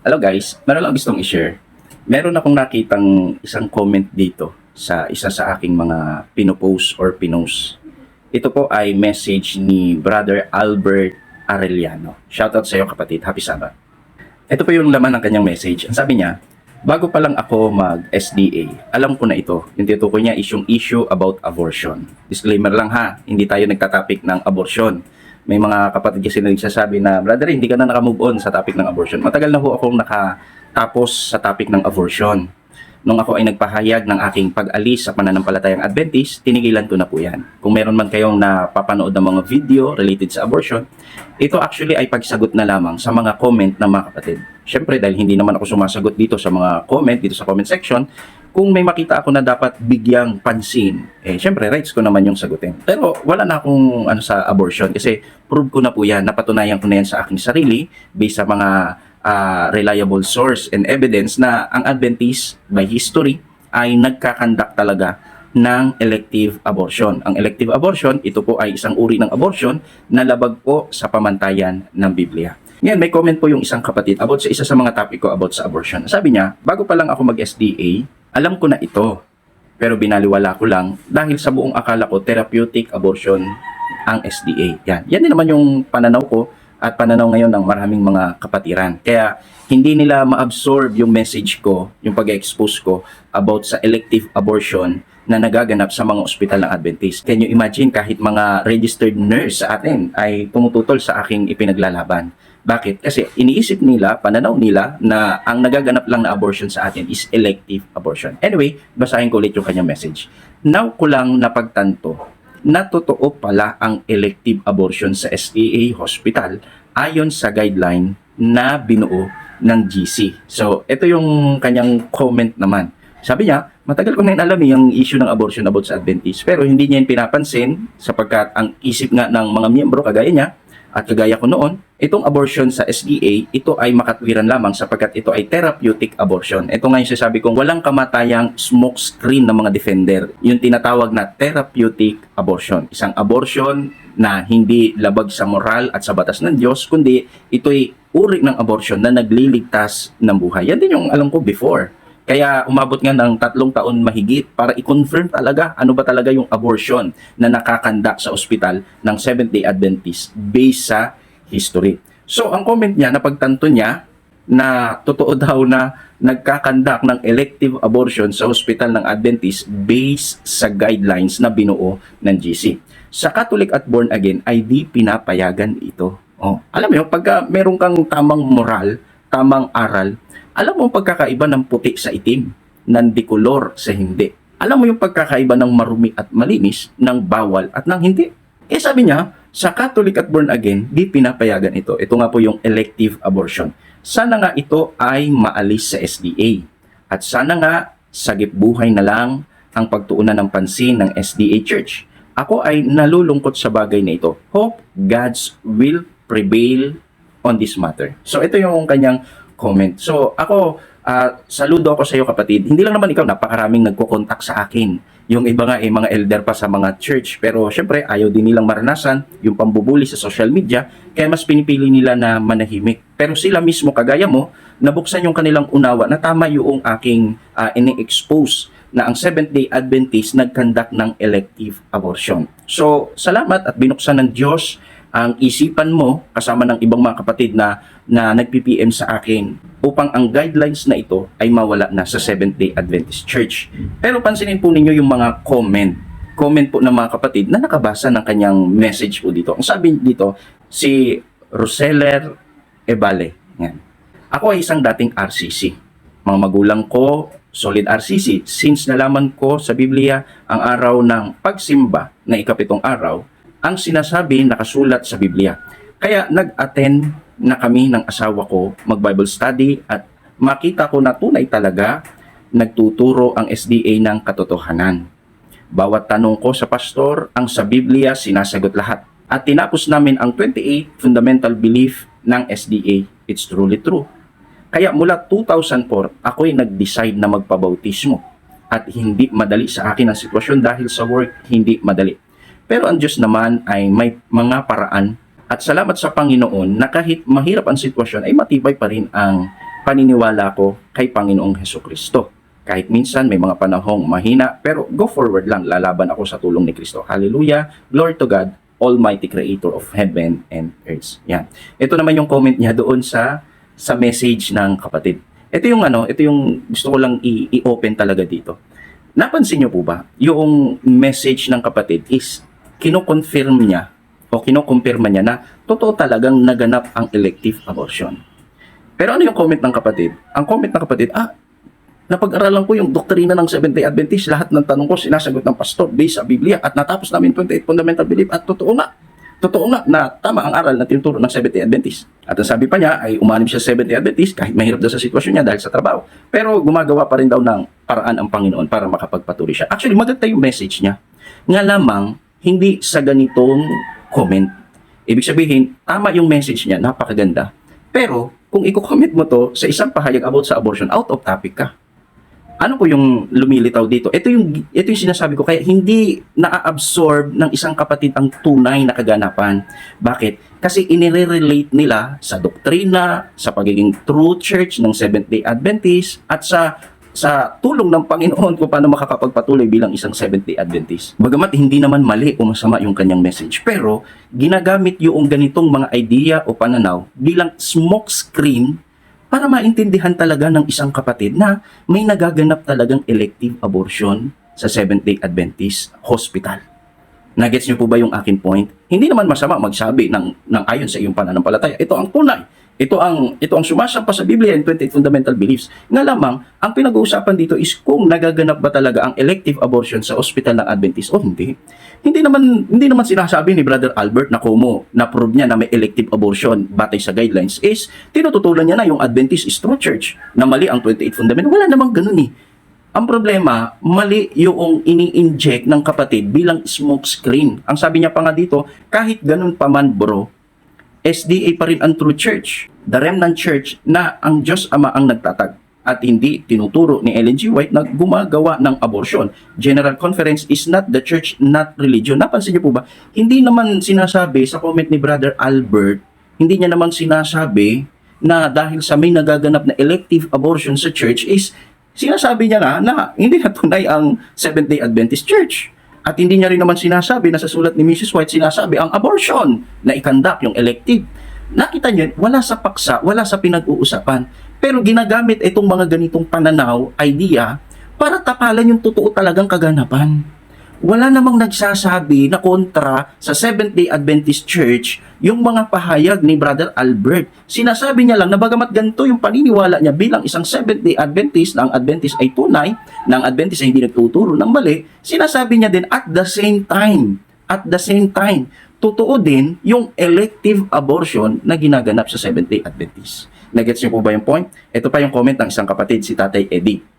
Hello guys, meron lang gustong i-share. Meron akong nakitang isang comment dito sa isa sa aking mga pinopost or pinost. Ito po ay message ni Brother Albert Arellano. Shoutout sa iyo kapatid. Happy Sabbath. Ito po yung laman ng kanyang message. Ang sabi niya, bago pa lang ako mag-SDA, alam ko na ito. Yung tinutukoy niya is yung issue about abortion. Disclaimer lang ha, hindi tayo nagtatapik ng abortion. May mga kapatid kasi na nagsasabi na, brother, hindi ka na nakamove on sa topic ng abortion. Matagal na ho akong nakatapos sa topic ng abortion. Nung ako ay nagpahayag ng aking pag-alis sa pananampalatayang Adventist, tinigilan ko na po yan. Kung meron man kayong napapanood ng mga video related sa abortion, ito actually ay pagsagot na lamang sa mga comment ng mga kapatid. Siyempre, dahil hindi naman ako sumasagot dito sa mga comment, dito sa comment section, kung may makita ako na dapat bigyang pansin, eh, syempre, rights ko naman yung sagutin. Pero wala na akong ano sa abortion kasi prove ko na po yan, napatunayan ko na yan sa aking sarili based sa mga ah, reliable source and evidence na ang Adventist by history ay nagkakandak talaga ng elective abortion. Ang elective abortion, ito po ay isang uri ng abortion na labag po sa pamantayan ng Biblia. Ngayon, may comment po yung isang kapatid about sa isa sa mga topic ko about sa abortion. Sabi niya, bago pa lang ako mag-SDA, alam ko na ito. Pero binaliwala ko lang dahil sa buong akala ko therapeutic abortion ang SDA. Yan. Yan din naman yung pananaw ko at pananaw ngayon ng maraming mga kapatiran. Kaya hindi nila ma-absorb yung message ko, yung pag-expose ko about sa elective abortion na nagaganap sa mga ospital ng Adventist. Can you imagine kahit mga registered nurse sa atin ay tumututol sa aking ipinaglalaban? Bakit? Kasi iniisip nila, pananaw nila na ang nagaganap lang na abortion sa atin is elective abortion. Anyway, basahin ko ulit yung kanyang message. Now ko lang napagtanto na totoo pala ang elective abortion sa SDA Hospital ayon sa guideline na binuo ng GC. So, ito yung kanyang comment naman. Sabi niya, matagal ko na yun alam eh, yung issue ng abortion about sa Adventist. Pero hindi niya yun pinapansin sapagkat ang isip nga ng mga miyembro kagaya niya at kagaya ko noon, itong abortion sa SDA, ito ay makatwiran lamang sapagkat ito ay therapeutic abortion. Ito nga yung sasabi kong walang kamatayang smoke screen ng mga defender. Yung tinatawag na therapeutic abortion. Isang abortion na hindi labag sa moral at sa batas ng Diyos, kundi ito'y uri ng abortion na nagliligtas ng buhay. Yan din yung alam ko before. Kaya umabot nga ng tatlong taon mahigit para i-confirm talaga ano ba talaga yung abortion na nakakanda sa ospital ng Seventh-day Adventist based sa history. So ang comment niya, napagtanto niya na totoo daw na nagkakandak ng elective abortion sa ospital ng Adventist based sa guidelines na binuo ng GC. Sa Catholic at Born Again ay di pinapayagan ito. Oh, alam mo, pagka meron kang tamang moral, tamang aral, alam mo ang pagkakaiba ng puti sa itim, ng dikolor sa hindi. Alam mo yung pagkakaiba ng marumi at malinis, ng bawal at ng hindi. Eh sabi niya, sa Catholic at Born Again, di pinapayagan ito. Ito nga po yung elective abortion. Sana nga ito ay maalis sa SDA. At sana nga, sagip buhay na lang ang pagtuunan ng pansin ng SDA Church. Ako ay nalulungkot sa bagay na ito. Hope God's will prevail on this matter. So ito yung kanyang comment. So ako, ah, saludo ako sa iyo kapatid. Hindi lang naman ikaw, napakaraming nagko-contact sa akin. Yung iba nga eh, mga elder pa sa mga church. Pero syempre, ayaw din nilang maranasan yung pambubuli sa social media. Kaya mas pinipili nila na manahimik. Pero sila mismo, kagaya mo, nabuksan yung kanilang unawa na tama yung aking ah, ini-expose na ang Seventh-day Adventist nagkandak ng elective abortion. So, salamat at binuksan ng Diyos ang isipan mo kasama ng ibang mga kapatid na na nag-PPM sa akin upang ang guidelines na ito ay mawala na sa Seventh-day Adventist Church. Pero pansinin po ninyo yung mga comment. Comment po ng mga kapatid na nakabasa ng kanyang message po dito. Ang sabi dito, si Roseller Ebale. Yan. Ako ay isang dating RCC. Mga magulang ko, solid RCC. Since nalaman ko sa Biblia ang araw ng pagsimba na ikapitong araw, ang sinasabi nakasulat sa Biblia. Kaya nag-attend na kami ng asawa ko mag-Bible study at makita ko na tunay talaga nagtuturo ang SDA ng katotohanan. Bawat tanong ko sa pastor, ang sa Biblia sinasagot lahat. At tinapos namin ang 28 fundamental belief ng SDA. It's truly true. Kaya mula 2004, ako'y nag-decide na magpabautismo. At hindi madali sa akin ang sitwasyon dahil sa work, hindi madali. Pero ang Diyos naman ay may mga paraan at salamat sa Panginoon na kahit mahirap ang sitwasyon ay matibay pa rin ang paniniwala ko kay Panginoong Heso Kristo. Kahit minsan may mga panahong mahina, pero go forward lang, lalaban ako sa tulong ni Kristo. Hallelujah, glory to God, Almighty Creator of heaven and earth. Yan. Ito naman yung comment niya doon sa sa message ng kapatid. Ito yung ano, ito yung gusto ko lang i-open talaga dito. Napansin niyo po ba, yung message ng kapatid is kino-confirm niya o kino-confirma niya na totoo talagang naganap ang elective abortion. Pero ano yung comment ng kapatid? Ang comment ng kapatid, ah, napag-aralan ko yung doktrina ng Seventh-day Adventist, lahat ng tanong ko sinasagot ng pastor based sa Biblia at natapos namin 28 fundamental belief at totoo nga. Totoo nga na tama ang aral na tinuturo ng Seventh-day Adventist. At ang sabi pa niya ay umanim siya sa Seventh-day Adventist kahit mahirap daw sa sitwasyon niya dahil sa trabaho. Pero gumagawa pa rin daw ng paraan ang Panginoon para makapagpatuloy siya. Actually, maganda yung message niya. Nga lamang, hindi sa ganitong comment. Ibig sabihin, tama yung message niya, napakaganda. Pero, kung i-comment mo to sa isang pahayag about sa abortion, out of topic ka ano po yung lumilitaw dito? Ito yung ito yung sinasabi ko kaya hindi na-absorb ng isang kapatid ang tunay na kaganapan. Bakit? Kasi inire-relate nila sa doktrina, sa pagiging true church ng Seventh-day Adventist at sa sa tulong ng Panginoon kung paano makakapagpatuloy bilang isang Seventh-day Adventist. Bagamat hindi naman mali o masama yung kanyang message, pero ginagamit yung ganitong mga idea o pananaw bilang smoke screen para maintindihan talaga ng isang kapatid na may nagaganap talagang elective abortion sa Seventh-day Adventist Hospital. Nagets niyo po ba yung akin point? Hindi naman masama magsabi ng, ng ayon sa iyong pananampalataya. Ito ang tunay. Ito ang ito ang sumasampa sa Biblia in 28 fundamental beliefs. Nga lamang, ang pinag-uusapan dito is kung nagaganap ba talaga ang elective abortion sa ospital ng Adventist o hindi. Hindi naman hindi naman sinasabi ni Brother Albert na kumo na prove niya na may elective abortion batay sa guidelines is tinututulan niya na yung Adventist is true church na mali ang 28 fundamental. Wala namang ganun eh. Ang problema, mali yung ini-inject ng kapatid bilang smoke screen. Ang sabi niya pa nga dito, kahit ganun pa man bro, SDA pa rin ang true church, the remnant church na ang Diyos Ama ang nagtatag at hindi tinuturo ni Ellen G. White na gumagawa ng abortion. General Conference is not the church, not religion. Napansin niyo po ba? Hindi naman sinasabi sa comment ni Brother Albert, hindi niya naman sinasabi na dahil sa may nagaganap na elective abortion sa church is sinasabi niya na na hindi na tunay ang Seventh-day Adventist Church. At hindi niya rin naman sinasabi na sa sulat ni Mrs. White sinasabi ang abortion na ikandak yung elective. Nakita niyo, wala sa paksa, wala sa pinag-uusapan. Pero ginagamit itong mga ganitong pananaw, idea, para tapalan yung totoo talagang kaganapan. Wala namang nagsasabi na kontra sa Seventh-day Adventist Church yung mga pahayag ni Brother Albert. Sinasabi niya lang na bagamat ganito yung paniniwala niya bilang isang Seventh-day Adventist na ang Adventist ay tunay, na ang Adventist ay hindi nagtuturo ng mali, sinasabi niya din at the same time, at the same time, totoo din yung elective abortion na ginaganap sa Seventh-day Adventist. Nagets niyo po ba yung point? Ito pa yung comment ng isang kapatid, si Tatay Eddie.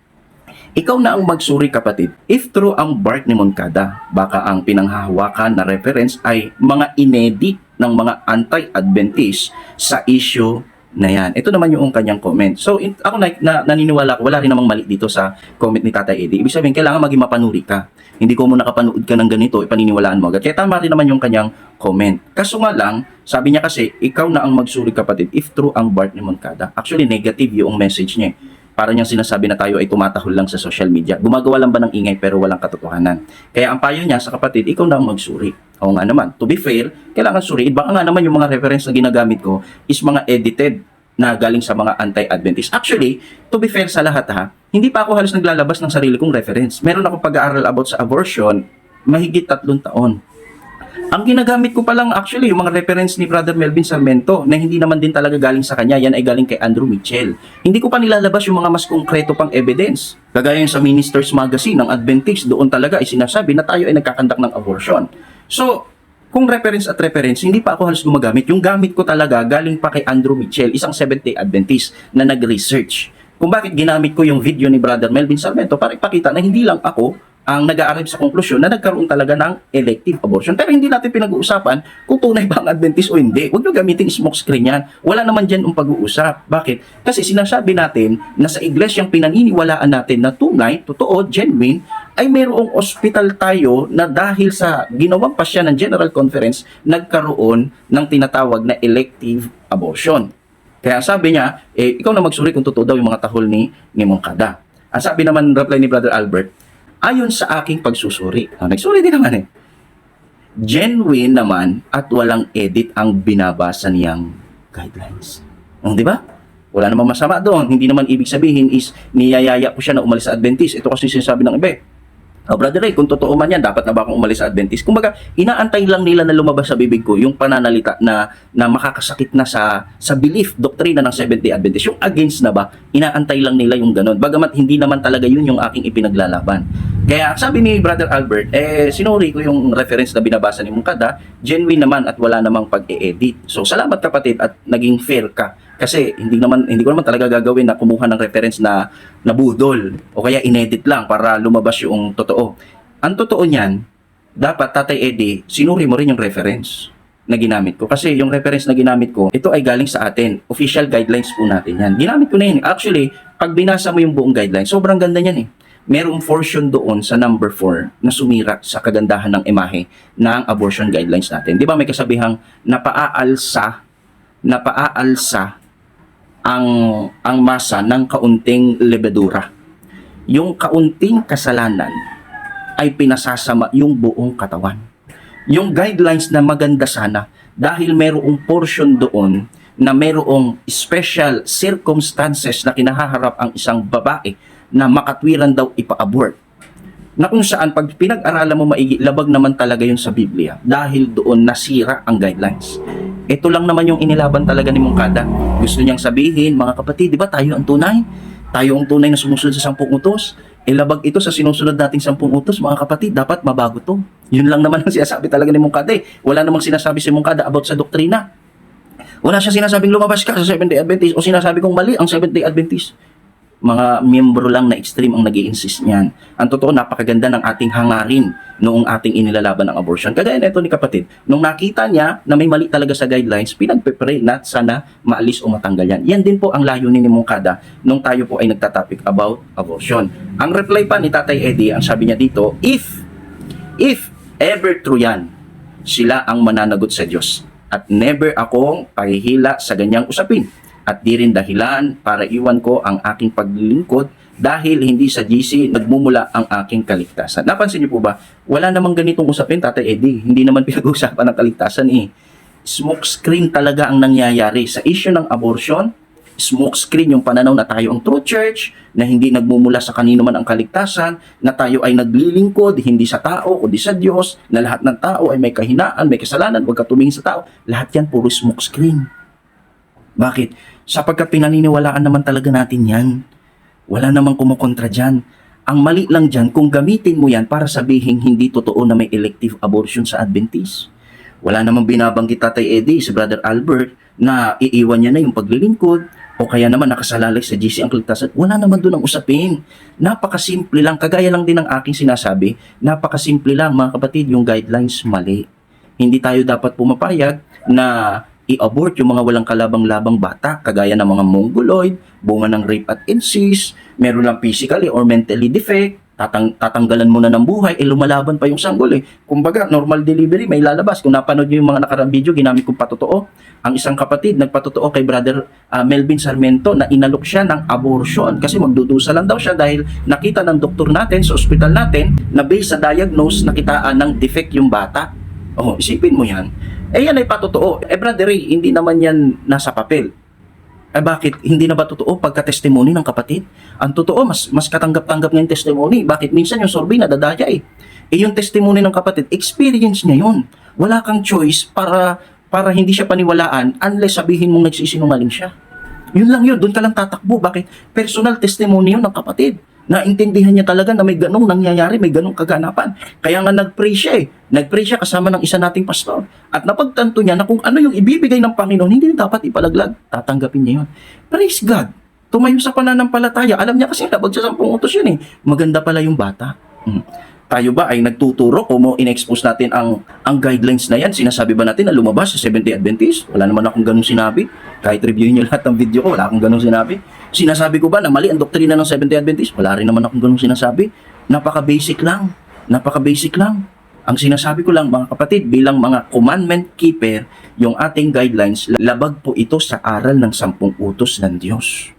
Ikaw na ang magsuri kapatid. If true ang bark ni Moncada, baka ang pinanghahawakan na reference ay mga inedit ng mga anti-Adventist sa issue na yan. Ito naman yung kanyang comment. So, in, ako na, na, naniniwala ko, wala rin namang mali dito sa comment ni Tatay Eddie. Ibig sabihin, kailangan maging mapanuri ka. Hindi ko mo nakapanood ka ng ganito, ipaniniwalaan mo agad. Kaya tama rin naman yung kanyang comment. Kaso nga lang, sabi niya kasi, ikaw na ang magsuri kapatid if true ang Bart ni Moncada. Actually, negative yung message niya. Para niyang sinasabi na tayo ay tumatahol lang sa social media. Gumagawa lang ba ng ingay pero walang katotohanan. Kaya ang payo niya sa kapatid, ikaw na ang magsuri. Oo nga naman, to be fair, kailangan suriin. Baka nga naman yung mga reference na ginagamit ko is mga edited na galing sa mga anti-Adventist. Actually, to be fair sa lahat ha, hindi pa ako halos naglalabas ng sarili kong reference. Meron ako pag-aaral about sa abortion, mahigit tatlong taon. Ang ginagamit ko pa lang actually yung mga reference ni Brother Melvin Sarmento na hindi naman din talaga galing sa kanya, yan ay galing kay Andrew Mitchell. Hindi ko pa nilalabas yung mga mas konkreto pang evidence. Kagaya sa Ministers Magazine ng Adventist, doon talaga ay sinasabi na tayo ay nagkakandak ng abortion. So, kung reference at reference, hindi pa ako halos gumagamit. Yung gamit ko talaga galing pa kay Andrew Mitchell, isang Seventh-day Adventist na nag-research. Kung bakit ginamit ko yung video ni Brother Melvin Sarmento para ipakita na hindi lang ako ang nag-aaral sa konklusyon na nagkaroon talaga ng elective abortion. Pero hindi natin pinag-uusapan kung tunay ba ang Adventist o hindi. Huwag nyo gamitin smoke screen yan. Wala naman dyan ang pag-uusap. Bakit? Kasi sinasabi natin na sa iglesyang pinaniniwalaan natin na tunay, totoo, genuine, ay mayroong ospital tayo na dahil sa ginawang pasya ng General Conference, nagkaroon ng tinatawag na elective abortion. Kaya sabi niya, eh, ikaw na magsuri kung totoo daw yung mga tahol ni, ni Mongkada. Ang sabi naman, reply ni Brother Albert, ayon sa aking pagsusuri. Ah, nagsuri din naman eh. Genuine naman at walang edit ang binabasa niyang guidelines. Oh, di ba? Wala namang masama doon. Hindi naman ibig sabihin is niyayaya ko siya na umalis sa Adventist. Ito kasi sinasabi ng iba. Oh, Brother Ray, kung totoo man yan, dapat na ba akong umalis sa Adventist? Kumbaga, inaantay lang nila na lumabas sa bibig ko yung pananalita na, na makakasakit na sa, sa belief, doktrina ng Seventh-day Adventist. Yung against na ba, inaantay lang nila yung ganun. Bagamat hindi naman talaga yun yung aking ipinaglalaban. Kaya sabi ni Brother Albert, eh, sinuri ko yung reference na binabasa ni Mungkada, genuine naman at wala namang pag-e-edit. So, salamat kapatid at naging fair ka. Kasi hindi naman hindi ko naman talaga gagawin na kumuha ng reference na na budol o kaya inedit lang para lumabas yung totoo. Ang totoo niyan, dapat Tatay Eddie, sinuri mo rin yung reference na ginamit ko. Kasi yung reference na ginamit ko, ito ay galing sa atin. Official guidelines po natin yan. Ginamit ko na yun. Actually, pag binasa mo yung buong guidelines, sobrang ganda niyan eh. Merong portion doon sa number 4 na sumira sa kagandahan ng imahe ng abortion guidelines natin. Di ba may kasabihang napaaalsa, napaaalsa ang ang masa ng kaunting lebedura. Yung kaunting kasalanan ay pinasasama yung buong katawan. Yung guidelines na maganda sana dahil merong portion doon na merong special circumstances na kinahaharap ang isang babae na makatwiran daw ipa-abort. Na kung saan pag pinag-aralan mo maigi, labag naman talaga yun sa Biblia dahil doon nasira ang guidelines. Ito lang naman yung inilaban talaga ni Mungkada. Gusto niyang sabihin, mga kapatid, di ba tayo ang tunay? Tayo ang tunay na sumusunod sa sampung utos. Ilabag ito sa sinusunod nating sampung utos, mga kapatid, dapat mabago to. Yun lang naman ang sinasabi talaga ni Mungkada. eh. Wala namang sinasabi si Mungkada about sa doktrina. Wala siya sinasabing lumabas ka sa Seventh-day Adventist o sinasabi kong mali ang Seventh-day Adventist. Mga miyembro lang na extreme ang nag insist niyan. Ang totoo, napakaganda ng ating hangarin noong ating inilalaban ng abortion. Kagaya nito ni kapatid, nung nakita niya na may mali talaga sa guidelines, pinagpe-pray na sana maalis o matanggal yan. Yan din po ang layunin ni Mungkada nung tayo po ay nagtatopic about abortion. Ang reply pa ni Tatay Eddie, ang sabi niya dito, if, if ever true yan, sila ang mananagot sa Diyos. At never akong pahihila sa ganyang usapin. At di rin dahilan para iwan ko ang aking paglilingkod dahil hindi sa GC nagmumula ang aking kaligtasan. Napansin niyo po ba? Wala namang ganitong usapin, Tatay Eddie. Hindi naman pinag-uusapan ng kaligtasan eh. Smoke screen talaga ang nangyayari sa issue ng abortion. Smoke screen yung pananaw na tayo ang true church, na hindi nagmumula sa kanino man ang kaligtasan, na tayo ay naglilingkod, hindi sa tao, kundi sa Diyos, na lahat ng tao ay may kahinaan, may kasalanan, huwag ka tumingin sa tao. Lahat yan puro smoke screen. Bakit? Sapagkat pinaniniwalaan naman talaga natin yan. Wala namang kumukontra dyan. Ang mali lang dyan, kung gamitin mo yan para sabihin hindi totoo na may elective abortion sa Adventist. Wala namang binabanggit Tatay Eddie, si Brother Albert, na iiwan niya na yung paglilingkod, o kaya naman nakasalalay sa GC ang kaligtasan. Wala naman doon ang usapin. Napakasimple lang, kagaya lang din ng aking sinasabi, napakasimple lang mga kapatid, yung guidelines mali. Hindi tayo dapat pumapayag na i-abort yung mga walang kalabang-labang bata, kagaya ng mga mongoloid, bunga ng rape at incest, meron lang physically or mentally defect, tatang tatanggalan mo na ng buhay, eh lumalaban pa yung sanggol eh. Kumbaga, normal delivery, may lalabas. Kung napanood nyo yung mga nakarang video, ginamit kong patotoo. Ang isang kapatid, nagpatotoo kay brother ah, Melvin Sarmiento na inalok siya ng abortion kasi magdudusa lang daw siya dahil nakita ng doktor natin sa ospital natin na based sa diagnose, nakitaan ng defect yung bata. Oh, isipin mo yan. Eh yan ay patotoo. Eh brother Ray, hindi naman yan nasa papel. Eh bakit hindi na ba totoo pagka-testimony ng kapatid? Ang totoo, mas mas katanggap-tanggap ng testimony. Bakit minsan yung sorbet nadadaya eh. Eh yung testimony ng kapatid, experience niya yun. Wala kang choice para para hindi siya paniwalaan unless sabihin mong nagsisinungaling siya. Yun lang yun, doon ka lang tatakbo. Bakit? Personal testimony yun ng kapatid. Naintindihan niya talaga na may ganong nangyayari, may ganong kaganapan. Kaya nga nag-pray siya eh. Nag-pray siya kasama ng isa nating pastor. At napagtanto niya na kung ano yung ibibigay ng Panginoon, hindi dapat ipalaglag. Tatanggapin niya yun. Praise God. Tumayo sa pananampalataya. Alam niya kasi labag sa sampung utos yun eh. Maganda pala yung bata. Hmm. Tayo ba ay nagtuturo kung mo in-expose natin ang ang guidelines na yan? Sinasabi ba natin na lumabas sa Seventh-day Adventist? Wala naman akong ganung sinabi. Kahit reviewin niyo lahat ng video ko, wala akong ganung sinabi. Sinasabi ko ba na mali ang doktrina ng Seventh-day Adventist? Wala rin naman akong ganung sinasabi. Napaka-basic lang. Napaka-basic lang. Ang sinasabi ko lang mga kapatid, bilang mga commandment keeper, yung ating guidelines, labag po ito sa aral ng sampung utos ng Diyos.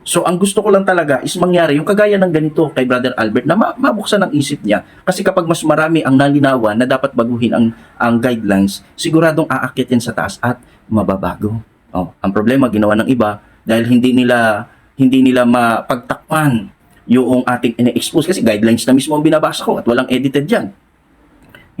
So ang gusto ko lang talaga is mangyari yung kagaya ng ganito kay Brother Albert na ma- mabuksan ang isip niya kasi kapag mas marami ang nalinawan na dapat baguhin ang ang guidelines, siguradong aakyat yan sa taas at mababago. Oh, ang problema ginawa ng iba dahil hindi nila hindi nila mapagtakpan yung ating ine-expose kasi guidelines na mismo ang binabasa ko at walang edited diyan.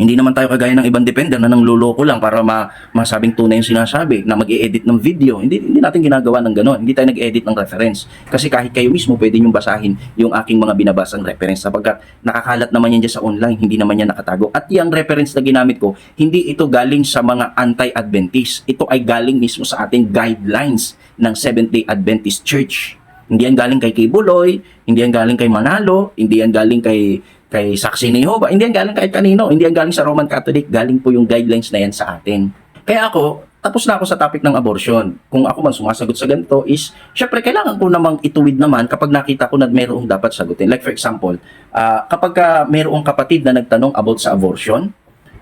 Hindi naman tayo kagaya ng ibang depender na nangluloko lang para ma masabing tunay yung sinasabi na mag edit ng video. Hindi, hindi natin ginagawa ng gano'n. Hindi tayo nag-edit ng reference. Kasi kahit kayo mismo pwede nyo basahin yung aking mga binabasang reference sapagkat nakakalat naman yan dyan sa online, hindi naman yan nakatago. At yung reference na ginamit ko, hindi ito galing sa mga anti-Adventist. Ito ay galing mismo sa ating guidelines ng Seventh-day Adventist Church. Hindi yan galing kay Kay Buloy, hindi yan galing kay Manalo, hindi yan galing kay kay Saksi ni Jehovah, hindi yan galing kahit kanino, hindi yan galing sa Roman Catholic, galing po yung guidelines na yan sa atin. Kaya ako, tapos na ako sa topic ng abortion. Kung ako man sumasagot sa ganito is, syempre kailangan ko namang ituwid naman kapag nakita ko na mayroong dapat sagutin. Like for example, ah, kapag ka mayroong kapatid na nagtanong about sa abortion,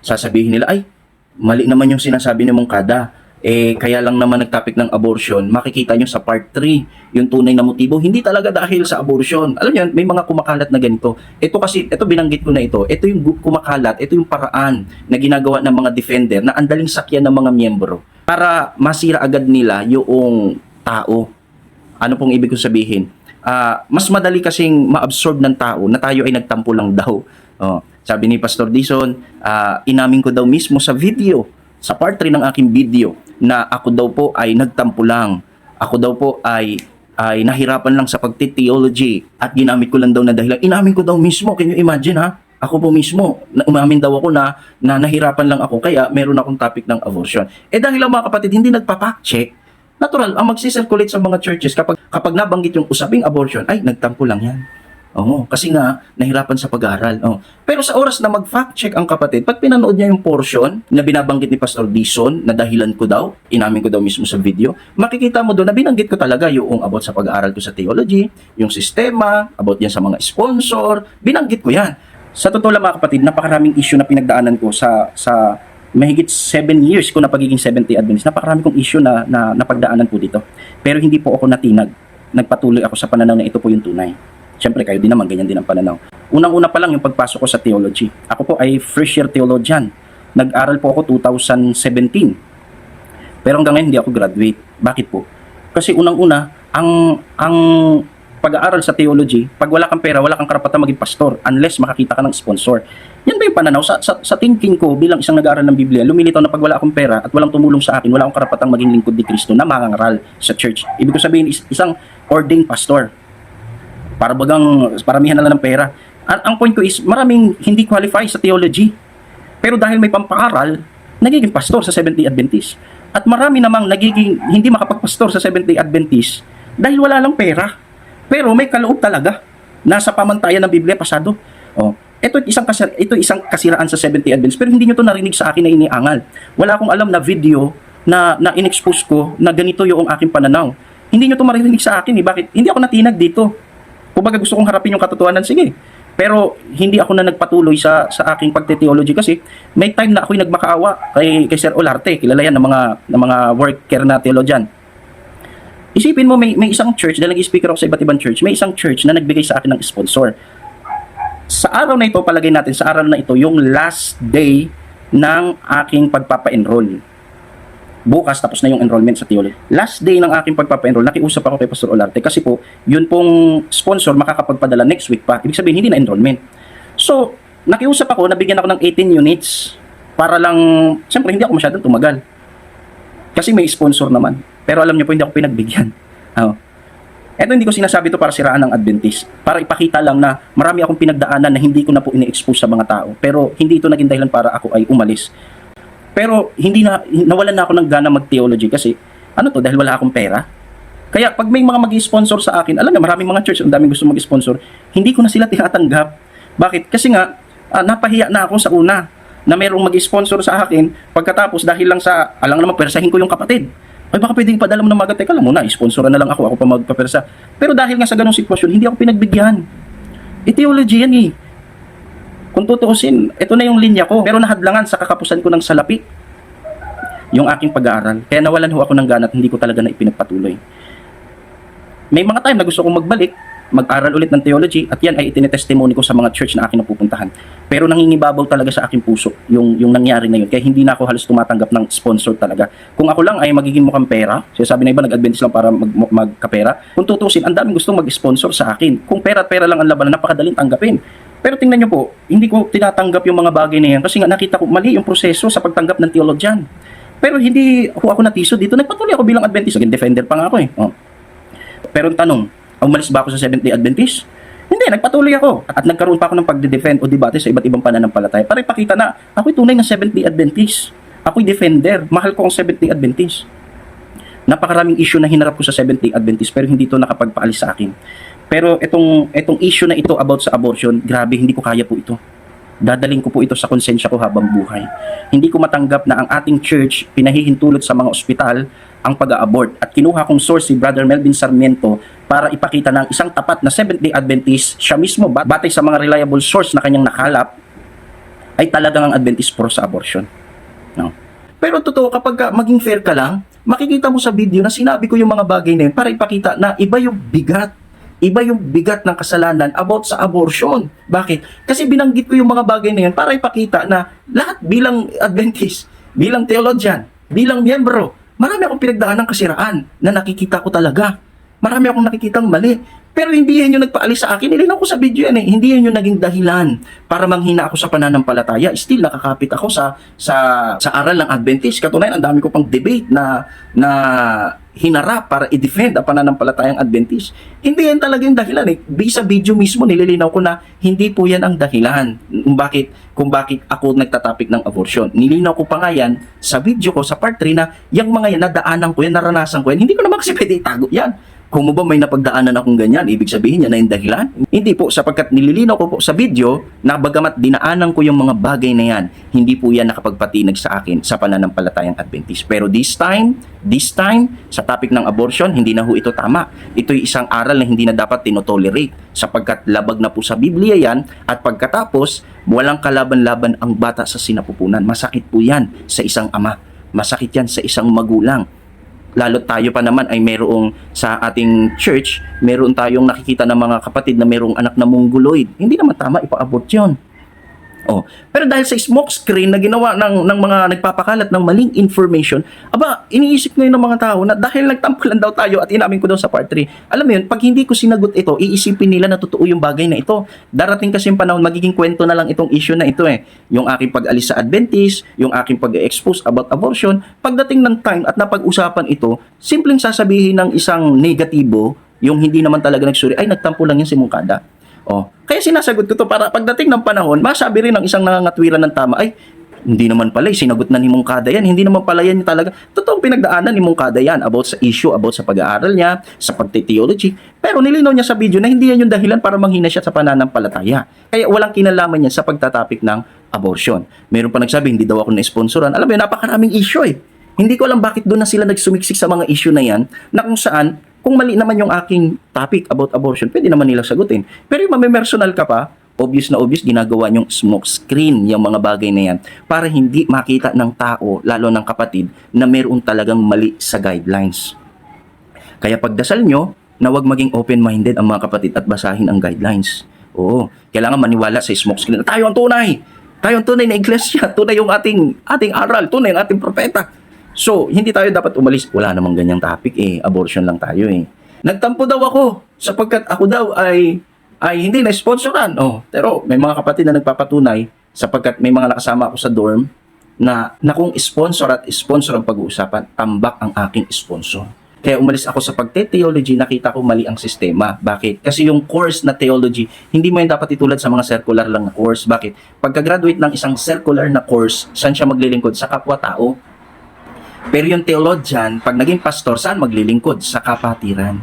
sasabihin nila, ay, mali naman yung sinasabi ni mong kada. Eh, kaya lang naman nagtopic ng abortion, makikita nyo sa part 3, yung tunay na motibo, hindi talaga dahil sa abortion. Alam niyo, may mga kumakalat na ganito. Ito kasi, ito binanggit ko na ito, ito yung kumakalat, ito yung paraan na ginagawa ng mga defender na andaling sakyan ng mga miyembro para masira agad nila yung tao. Ano pong ibig ko sabihin? Ah, mas madali kasing ma-absorb ng tao na tayo ay nagtampo lang daw. Oh, sabi ni Pastor Dison, ah, inamin ko daw mismo sa video, sa part 3 ng aking video, na ako daw po ay nagtampo lang. Ako daw po ay ay nahirapan lang sa pagti-theology at ginamit ko lang daw na dahilan. Inamin ko daw mismo, can you imagine ha? Ako po mismo, na umamin daw ako na, na nahirapan lang ako kaya meron akong topic ng abortion. Eh dahil mga kapatid hindi nagpa-fact check, natural, ang magsisirculate sa mga churches kapag, kapag nabanggit yung usaping abortion, ay, nagtampo lang yan. Oo, kasi nga, nahirapan sa pag-aaral. Oo. Pero sa oras na mag-fact check ang kapatid, pag pinanood niya yung portion na binabanggit ni Pastor Dison, na dahilan ko daw, inamin ko daw mismo sa video, makikita mo doon na binanggit ko talaga yung about sa pag-aaral ko sa theology, yung sistema, about yan sa mga sponsor, binanggit ko yan. Sa totoo lang mga kapatid, napakaraming issue na pinagdaanan ko sa sa mahigit 7 years ko na pagiging 70 Adventist. Napakarami kong issue na, na napagdaanan po dito. Pero hindi po ako natinag. Nagpatuloy ako sa pananaw na ito po yung tunay. Siyempre, kayo din naman, ganyan din ang pananaw. Unang-una pa lang yung pagpasok ko sa theology. Ako po ay first year theologian. Nag-aral po ako 2017. Pero hanggang ngayon hindi ako graduate. Bakit po? Kasi unang-una, ang ang pag-aaral sa theology, pag wala kang pera, wala kang karapatan maging pastor unless makakita ka ng sponsor. Yan ba yung pananaw? Sa, sa, sa thinking ko bilang isang nag-aaral ng Biblia, lumilitaw na pag wala akong pera at walang tumulong sa akin, wala akong karapatang maging lingkod ni Kristo na mangangaral sa church. Ibig ko sabihin, is, isang ordained pastor. Para bagang paramihan na lang ng pera. Ang, ang point ko is, maraming hindi qualify sa theology. Pero dahil may pampaaral, nagiging pastor sa Seventh-day Adventist. At marami namang nagiging hindi makapagpastor sa Seventh-day Adventist dahil wala lang pera. Pero may kaloob talaga. Nasa pamantayan ng Biblia pasado. Oh, ito isang kasir ito isang kasiraan sa Seventh-day Adventist pero hindi nyo to narinig sa akin na iniangal. Wala akong alam na video na na inexpose ko na ganito yung aking pananaw. Hindi nyo to maririnig sa akin eh. Bakit? Hindi ako natinag dito. Kumbaga gusto kong harapin yung katotohanan, sige. Pero hindi ako na nagpatuloy sa sa aking pagte-theology kasi may time na ako'y nagmakaawa kay, kay Sir Olarte, kilala yan ng mga ng mga worker na theologian. Isipin mo may may isang church dahil nag-speaker ako sa iba't ibang church, may isang church na nagbigay sa akin ng sponsor. Sa araw na ito, palagay natin sa araw na ito, yung last day ng aking pagpapa-enroll. Bukas tapos na yung enrollment sa theology. Last day ng aking pagpapa-enroll, nakiusap ako kay Pastor Olarte kasi po, yun pong sponsor makakapagpadala next week pa. Ibig sabihin, hindi na enrollment. So, nakiusap ako, nabigyan ako ng 18 units para lang, siyempre hindi ako masyadong tumagal. Kasi may sponsor naman. Pero alam niyo po, hindi ako pinagbigyan. Oh. Eto hindi ko sinasabi to para siraan ng Adventist. Para ipakita lang na marami akong pinagdaanan na hindi ko na po ini-expose sa mga tao. Pero hindi ito naging dahilan para ako ay umalis. Pero hindi na, nawalan na ako ng gana mag-theology kasi ano to, dahil wala akong pera. Kaya pag may mga mag-sponsor sa akin, alam niyo, maraming mga church, ang daming gusto mag-sponsor, hindi ko na sila tinatanggap. Bakit? Kasi nga, ah, napahiya na ako sa una na mayroong mag-sponsor sa akin pagkatapos dahil lang sa, alang naman, persahin ko yung kapatid. Ay baka pwedeng padala mo ng magat. Teka lang muna, sponsoran na lang ako, ako pa magpapersa. Pero dahil nga sa ganong sitwasyon, hindi ako pinagbigyan. E yan eh. Kung tutuusin, ito na yung linya ko. Pero nahadlangan sa kakapusan ko ng salapi yung aking pag-aaral. Kaya nawalan ho ako ng gana at hindi ko talaga na ipinagpatuloy. May mga time na gusto kong magbalik, mag-aral ulit ng theology at yan ay itinetestimony ko sa mga church na aking napupuntahan. Pero nangingibabaw talaga sa aking puso yung, yung nangyari na yun. Kaya hindi na ako halos tumatanggap ng sponsor talaga. Kung ako lang ay magiging mukhang pera, so sabi na iba nag-adventist lang para mag, magkapera, kung tutusin, ang daming gustong mag-sponsor sa akin. Kung pera at pera lang ang laban, napakadaling tanggapin. Pero tingnan nyo po, hindi ko tinatanggap yung mga bagay na yan kasi nga nakita ko mali yung proseso sa pagtanggap ng theologian. Pero hindi ho ako natiso dito. Nagpatuloy ako bilang Adventist. Again, defender pa nga ako eh. Oh. Pero ang tanong, umalis ba ako sa Seventh-day Adventist? Hindi, nagpatuloy ako. At nagkaroon pa ako ng pagde-defend o debate sa iba't ibang pananampalataya para ipakita na ako'y tunay na Seventh-day Adventist. Ako'y defender. Mahal ko ang Seventh-day Adventist. Napakaraming issue na hinarap ko sa Seventh-day Adventist pero hindi ito nakapagpaalis sa akin. Pero itong, itong issue na ito about sa abortion, grabe, hindi ko kaya po ito. Dadaling ko po ito sa konsensya ko habang buhay. Hindi ko matanggap na ang ating church pinahihintulot sa mga ospital ang pag-abort at kinuha kong source si Brother Melvin Sarmiento para ipakita ng isang tapat na Seventh-day Adventist siya mismo bat- batay sa mga reliable source na kanyang nakalap ay talagang ang Adventist pro sa abortion. No? Pero totoo kapag ka maging fair ka lang, makikita mo sa video na sinabi ko yung mga bagay na yun para ipakita na iba yung bigat iba yung bigat ng kasalanan about sa abortion. Bakit? Kasi binanggit ko yung mga bagay na yun para ipakita na lahat bilang Adventist, bilang theologian, bilang miyembro, marami akong pinagdaan ng kasiraan na nakikita ko talaga. Marami akong nakikitang mali. Pero hindi yan yung nagpaalis sa akin. Nilinaw ko sa video yan eh. Hindi yan yung naging dahilan para manghina ako sa pananampalataya. Still, nakakapit ako sa sa sa aral ng Adventist. Katunayan, ang dami ko pang debate na na hinarap para i-defend ang pananampalatayang Adventist. Hindi yan talaga yung dahilan eh. Di sa video mismo, nililinaw ko na hindi po yan ang dahilan kung bakit, kung bakit ako nagtatapik ng abortion. Nilinaw ko pa nga yan sa video ko, sa part 3 na yung mga yan, nadaanan ko yan, naranasan ko yan, hindi ko naman kasi pwede itago yan. Kung ba may napagdaanan akong ganyan, ibig sabihin niya na yung dahilan? Hindi po, sapagkat nililinaw ko po sa video na bagamat dinaanan ko yung mga bagay na yan, hindi po yan nakapagpatinag sa akin sa pananampalatayang Adventist. Pero this time, this time, sa topic ng abortion, hindi na ho ito tama. Ito'y isang aral na hindi na dapat tinotolerate sapagkat labag na po sa Biblia yan at pagkatapos, walang kalaban-laban ang bata sa sinapupunan. Masakit po yan sa isang ama. Masakit yan sa isang magulang lalo tayo pa naman ay merong sa ating church, meron tayong nakikita ng mga kapatid na merong anak na mongoloid. Hindi naman tama ipa-abort yun. Oh. Pero dahil sa smoke screen na ginawa ng, ng mga nagpapakalat ng maling information, aba, iniisip ngayon ng mga tao na dahil nagtampo lang daw tayo at inamin ko daw sa part 3, alam mo yun, pag hindi ko sinagot ito, iisipin nila na totoo yung bagay na ito. Darating kasi yung panahon, magiging kwento na lang itong issue na ito eh. Yung aking pag-alis sa Adventist, yung aking pag-expose about abortion, pagdating ng time at napag-usapan ito, simpleng sasabihin ng isang negatibo, yung hindi naman talaga nagsuri, ay nagtampo lang yan si Mungkada. Oh, kaya sinasagot ko to para pagdating ng panahon, masabi rin ng isang nangangatwiran ng tama, ay, hindi naman pala, eh, sinagot na ni Mungkada yan, hindi naman pala yan talaga. Totoong pinagdaanan ni Mungkada yan about sa issue, about sa pag-aaral niya, sa pagte-theology. Pero nilinaw niya sa video na hindi yan yung dahilan para manghina siya sa pananampalataya. Kaya walang kinalaman yan sa pagtatapik ng abortion. Meron pa nagsabi, hindi daw ako na-sponsoran. Alam mo napakaraming issue eh. Hindi ko alam bakit doon na sila nagsumiksik sa mga issue na yan, na kung saan kung mali naman yung aking topic about abortion, pwede naman nila sagutin. Pero yung mamimersonal ka pa, obvious na obvious, ginagawa yung smoke screen, yung mga bagay na yan, para hindi makita ng tao, lalo ng kapatid, na meron talagang mali sa guidelines. Kaya pagdasal nyo, na wag maging open-minded ang mga kapatid at basahin ang guidelines. Oo, kailangan maniwala sa smoke screen. Tayo ang tunay! Tayo ang tunay na iglesia, tunay yung ating, ating aral, tunay ang ating propeta. So, hindi tayo dapat umalis. Wala namang ganyang topic eh. Abortion lang tayo eh. Nagtampo daw ako sapagkat ako daw ay ay hindi na sponsoran. Oh, pero may mga kapatid na nagpapatunay sapagkat may mga nakasama ako sa dorm na na kung sponsor at sponsor ang pag-uusapan, tambak ang aking sponsor. Kaya umalis ako sa pagte-theology, nakita ko mali ang sistema. Bakit? Kasi yung course na theology, hindi mo yan dapat itulad sa mga circular lang na course. Bakit? Pagka-graduate ng isang circular na course, saan siya maglilingkod? Sa kapwa-tao. Pero yung theologian, pag naging pastor, saan maglilingkod? Sa kapatiran.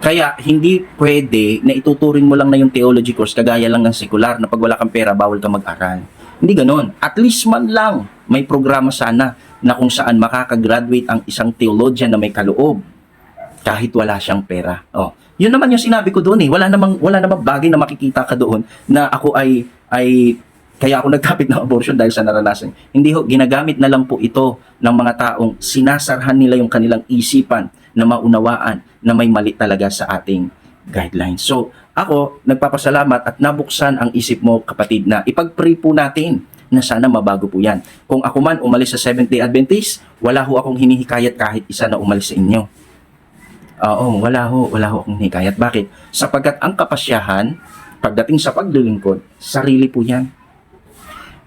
Kaya hindi pwede na ituturing mo lang na yung theology course kagaya lang ng secular na pag wala kang pera, bawal ka mag-aral. Hindi ganon. At least man lang may programa sana na kung saan makakagraduate ang isang theologian na may kaloob kahit wala siyang pera. Oh, yun naman yung sinabi ko doon eh. Wala namang wala namang bagay na makikita ka doon na ako ay ay kaya ako nagkapit ng abortion dahil sa naranasan. Hindi ho, ginagamit na lang po ito ng mga taong sinasarhan nila yung kanilang isipan na maunawaan na may mali talaga sa ating guidelines. So, ako, nagpapasalamat at nabuksan ang isip mo, kapatid, na ipag-pray po natin na sana mabago po yan. Kung ako man umalis sa Seventh-day Adventist, wala ho akong hinihikayat kahit isa na umalis sa inyo. Oo, wala ho, wala ho akong hinihikayat. Bakit? Sapagkat ang kapasyahan, pagdating sa paglilingkod, sarili po yan.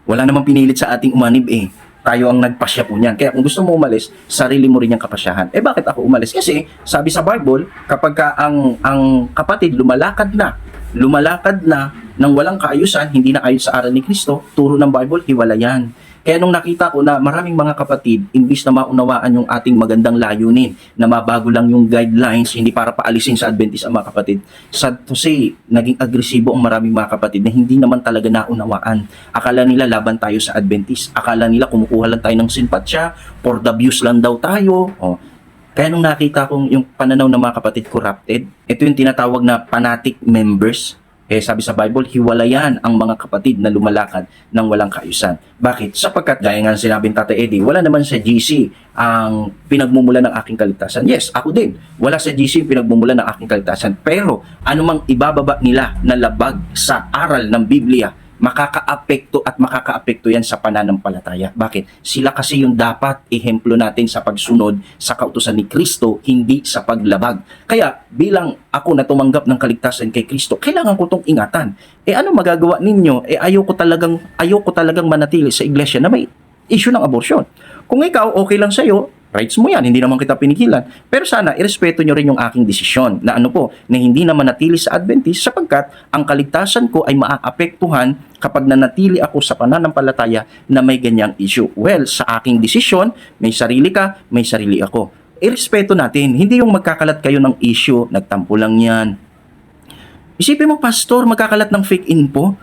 Wala namang pinilit sa ating umanib eh. Tayo ang nagpasya po niyan. Kaya kung gusto mo umalis, sarili mo rin yung kapasyahan. Eh bakit ako umalis? Kasi sabi sa Bible, kapag ka ang, ang kapatid lumalakad na, lumalakad na nang walang kaayusan, hindi na ayon sa aral ni Kristo, turo ng Bible, hiwalayan. Kaya nung nakita ko na maraming mga kapatid, imbis na maunawaan yung ating magandang layunin, na mabago lang yung guidelines, hindi para paalisin sa Adventist ang mga kapatid, sad to say, naging agresibo ang maraming mga kapatid na hindi naman talaga naunawaan. Akala nila laban tayo sa Adventist. Akala nila kumukuha lang tayo ng simpatsya, for the views lang daw tayo. Oh. Kaya nung nakita kong yung pananaw ng mga kapatid corrupted, ito yung tinatawag na fanatic members. Eh sabi sa Bible, hiwalayan ang mga kapatid na lumalakad ng walang kaayusan. Bakit? Sapagkat, gaya nga sinabi ng Tata Eddie, wala naman sa GC ang pinagmumula ng aking kaligtasan. Yes, ako din. Wala sa GC yung pinagmumula ng aking kaligtasan. Pero, anumang ibababa nila na labag sa aral ng Biblia, makakaapekto at makakaapekto yan sa pananampalataya. Bakit? Sila kasi yung dapat ehemplo natin sa pagsunod sa kautusan ni Kristo, hindi sa paglabag. Kaya bilang ako na tumanggap ng kaligtasan kay Kristo, kailangan ko tong ingatan. Eh ano magagawa ninyo? Eh ayoko talagang ayoko talagang manatili sa iglesia na may issue ng abortion. Kung ikaw okay lang sa'yo, rights mo yan, hindi naman kita pinigilan. Pero sana, irespeto nyo rin yung aking desisyon na ano po, na hindi na manatili sa Adventist sapagkat ang kaligtasan ko ay maaapektuhan kapag nanatili ako sa pananampalataya na may ganyang issue. Well, sa aking desisyon, may sarili ka, may sarili ako. Irespeto natin, hindi yung magkakalat kayo ng issue, nagtampo lang yan. Isipin mo, pastor, magkakalat ng fake info.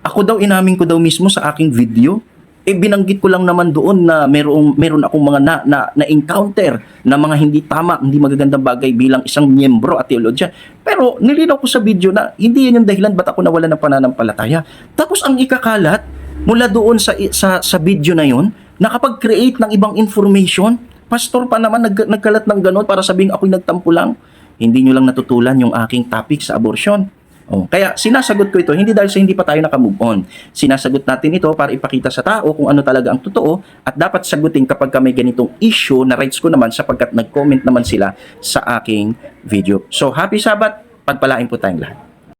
Ako daw, inamin ko daw mismo sa aking video, eh binanggit ko lang naman doon na meron meron akong mga na, na, na encounter na mga hindi tama, hindi magagandang bagay bilang isang miyembro at teologya. Pero nilinaw ko sa video na hindi yan yung dahilan ba't ako nawala ng pananampalataya. Tapos ang ikakalat mula doon sa sa sa video na yon, nakapag-create ng ibang information, pastor pa naman nag, nagkalat ng ganon para sabihin ako'y nagtampo lang. Hindi nyo lang natutulan yung aking topic sa abortion. Oh, kaya sinasagot ko ito hindi dahil sa hindi pa tayo naka-move on. Sinasagot natin ito para ipakita sa tao kung ano talaga ang totoo at dapat sagutin kapag ka may ganitong issue na rights ko naman sapagkat nag-comment naman sila sa aking video. So, happy Sabbath! Pagpalain po tayong lahat.